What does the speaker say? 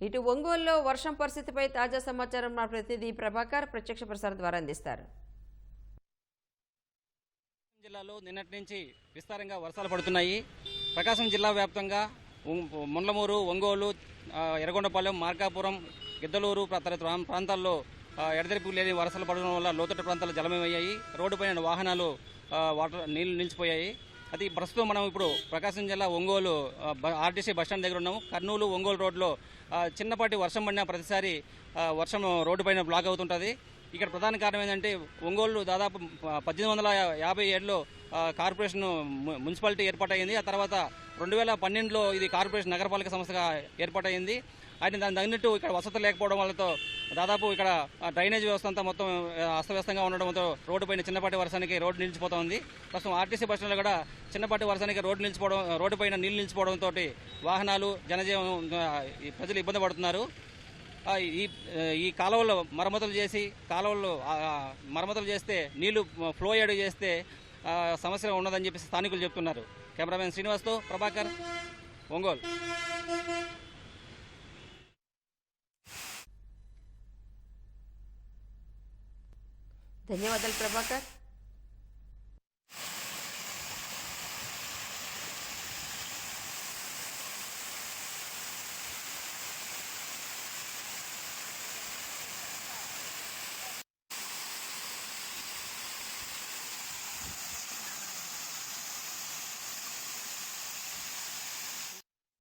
ఇటు ఒంగోలులో వర్షం పరిస్థితిపై తాజా సమాచారం మా ప్రతినిధి ప్రభాకర్ ప్రత్యక్ష ప్రసారం ద్వారా అందిస్తారు. జిల్లాలో నిన్నటి నుంచి విస్తారంగా వర్షాలు పడుతున్నాయి. ప్రకాశం జిల్లా వ్యాప్తంగా ముండ్లమూరు ఒంగోలు ఎర్రగొండపాలెం మార్కాపురం గిద్దలూరు తదితర ప్రాంతాల్లో ఆ, ఎడతెరిపి లేని వర్షాలు పడడం వల్ల లోతట్టు ప్రాంతాలు జలమయ్యాయి రోడ్డుపైన వాహనాలు వాటర్ నీళ్ళు నిలిచిపోయాయి. అది ప్రస్తుతం మనం ఇప్పుడు ప్రకాశం జిల్లా ఒంగోలు బ- ఆర్టీసీ బస్టాండ్ దగ్గర ఉన్నాము. కర్నూలు ఒంగోలు రోడ్లో చిన్నపాటి వర్షం పడిన ప్రతిసారి వర్షం వర్షం రోడ్డుపైన బ్లాక్ అవుతుంటుంది. ఇక్కడ ప్రధాన కారణం ఏంటంటే ఒంగోలు దాదాపు పద్దెనిమిది వందల యాభై ఏడులో కార్పొరేషన్ మున్సిపాలిటీ ఏర్పాటైంది ఆ తర్వాత రెండు వేల పన్నెండులో ఇది కార్పొరేషన్ నగరపాలిక సంస్థగా ఏర్పాటైంది అయితే దాని తగినట్టు ఇక్కడ వసతి లేకపోవడం వల్లతో దాదాపు ఇక్కడ డ్రైనేజ్ వ్యవస్థ అంతా మొత్తం అస్తవ్యస్తంగా ఉండడంతో రోడ్డు పైన చిన్నపాటి వర్షానికి రోడ్డు నిలిచిపోతా ఉంది ప్రస్తుతం ఆర్టీసీ బస్ కూడా చిన్నపాటి వర్షానికి రోడ్డు నిలిచిపోవడం రోడ్డు పైన నీళ్ళు నిలిచిపోవడంతో వాహనాలు జనజీవనం ప్రజలు ఇబ్బంది పడుతున్నారు. ఈ ఈ కాలువలు మరమ్మతులు చేసి కాలువలు మరమ్మతులు చేస్తే నీళ్ళు ఫ్లో అయ్యేడు చేస్తే సమస్య ఉండదని చెప్పి స్థానికులు చెప్తున్నారు. కెమెరామెన్ శ్రీనివాస్తో ప్రభాకర్ ఒంగోలు. ధన్యవాదాలు ప్రభాకర్.